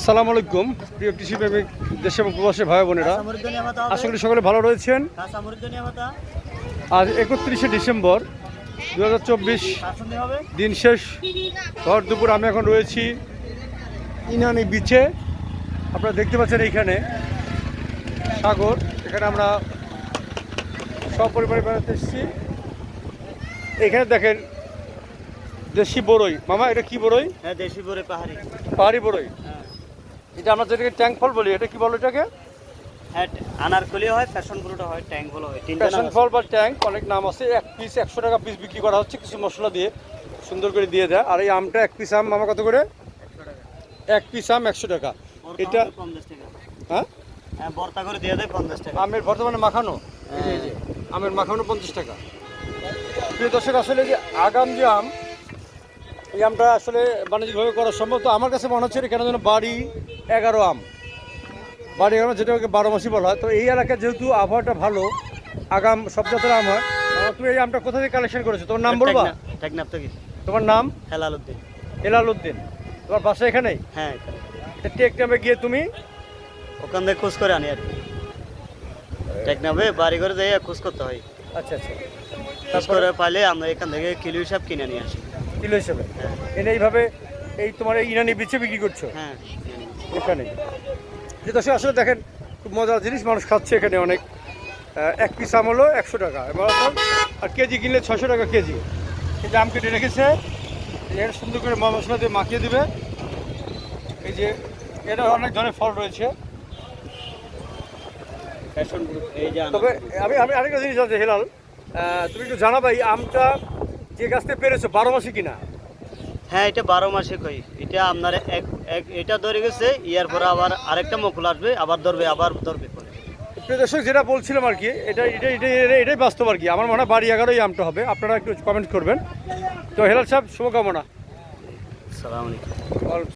সালাম আলাইকুম প্রিয় কৃষি প্রেমিক দেশে এবং প্রবাসী ভাই বোনেরা। আশা করি সকলে ভালো রয়েছেন। আজ একত্রিশে ডিসেম্বর দু হাজার চব্বিশ দিন শেষ। ভর দুপুর আমি এখন রয়েছি ইনানি বিচে। আপনারা দেখতে পাচ্ছেন এইখানে সাগর। এখানে আমরা সপরিবারে বেড়াতে এসেছি। এখানে দেখেন দেশি বড়ই মামা এটা কি বড়ই হ্যাঁ দেশি বরে পাহাড়ি। পাহাড়ি বড়ই হ্যাঁ। এটা আমরা যেটাকে ট্যাঙ্ক ফল বলি এটা কি বলো এটাকে? হ্যাঁ আনারকলি হয় ফ্যাশন হয় ট্যাঙ্ক ফল হয় আছে। ফল বা ট্যাঙ্ক অনেক নাম আছে। এক পিস একশো টাকা পিস বিক্রি করা হচ্ছে কিছু মশলা দিয়ে সুন্দর করে দিয়ে দেয়। আর এই আমটা এক পিস আম কত করে? এক পিস আম একশো টাকা। এটা হলে 50 টাকা। হ্যাঁ? হ্যাঁ ভর্তা করে দিয়ে দেয় পঞ্চাশ টাকা। আমের মাখানো? আমের মাখানো পঞ্চাশ টাকা। প্রিয় দর্শক আসলে যে আগাম যে আম এই আমটা আসলে বাণিজ্যিকভাবে করা সম্ভব। তো আমার কাছে মনে হচ্ছে এখানে যেন বাড়ি এগারো আম। বাড়ি এগারো যেটাকে বারো মাসি বলা হয়। তো এই এলাকায় যেহেতু আবহাওয়াটা ভালো আগাম সব জাতের আম হয় তুমি এই আমটা কোথা থেকে কালেকশন করেছ? তোমার নাম বলবা? টেকনাফ- টেকনাফ থেকে। তোমার নাম? হেলাল উদ্দিন। হেলাল উদ্দিন। তোমার বাসা এখানেই? হ্যাঁ এখানে। টেক নামে গিয়ে তুমি? ওখান থেকে খোঁজ করে আনি আর কি। টেকনাফে বাড়ি করে যাই খোঁজ করতে হয়। আচ্ছা আচ্ছা। খোঁজ করে পাইলে আমরা এখান থেকে কিলো হিসাব কিনে নিয়ে আসি। কিলো হিসাবে? হ্যাঁ। এনে এইভাবে এই তোমার এই ইনানি বিচে বিক্রি করছ? হ্যাঁ। এখানে। যে দর্শক আসলে দেখেন খুব মজার জিনিস মানুষ খাচ্ছে এখানে অনেক। এক পিস আম হলো একশো টাকা। এবার আর কেজি কিনলে ছশো টাকা কেজি। এই যে আম কেটে রেখেছে এটা সুন্দর করে মশলা দিয়ে মাখিয়ে দিবে। এই যে এটা অনেক ধরনের ফল রয়েছে। তবে আমি আমি আরেকটা জিনিস আছে হেলাল। তুমি একটু জানাবা এই আমটা যে গাছ থেকে পেরেছ বারো মাসে কিনা? হ্যাঁ এটা বারো মাসে কই। এটা আপনার এক এক এটা ধরে গেছে ইয়ার পরে আবার আরেকটা মকুল আসবে আবার ধরবে আবার ধরবে করে প্রিয় দর্শক যেটা বলছিলাম আর কি এটা এটা এটা এটা- এটাই বাস্তব আর কি। আমার মনে হয় বাড়ি এগারোই আমটা হবে। আপনারা একটু কমেন্ট করবেন। তো হেলাল সাহেব শুভকামনা। সালাম আলাইকুম।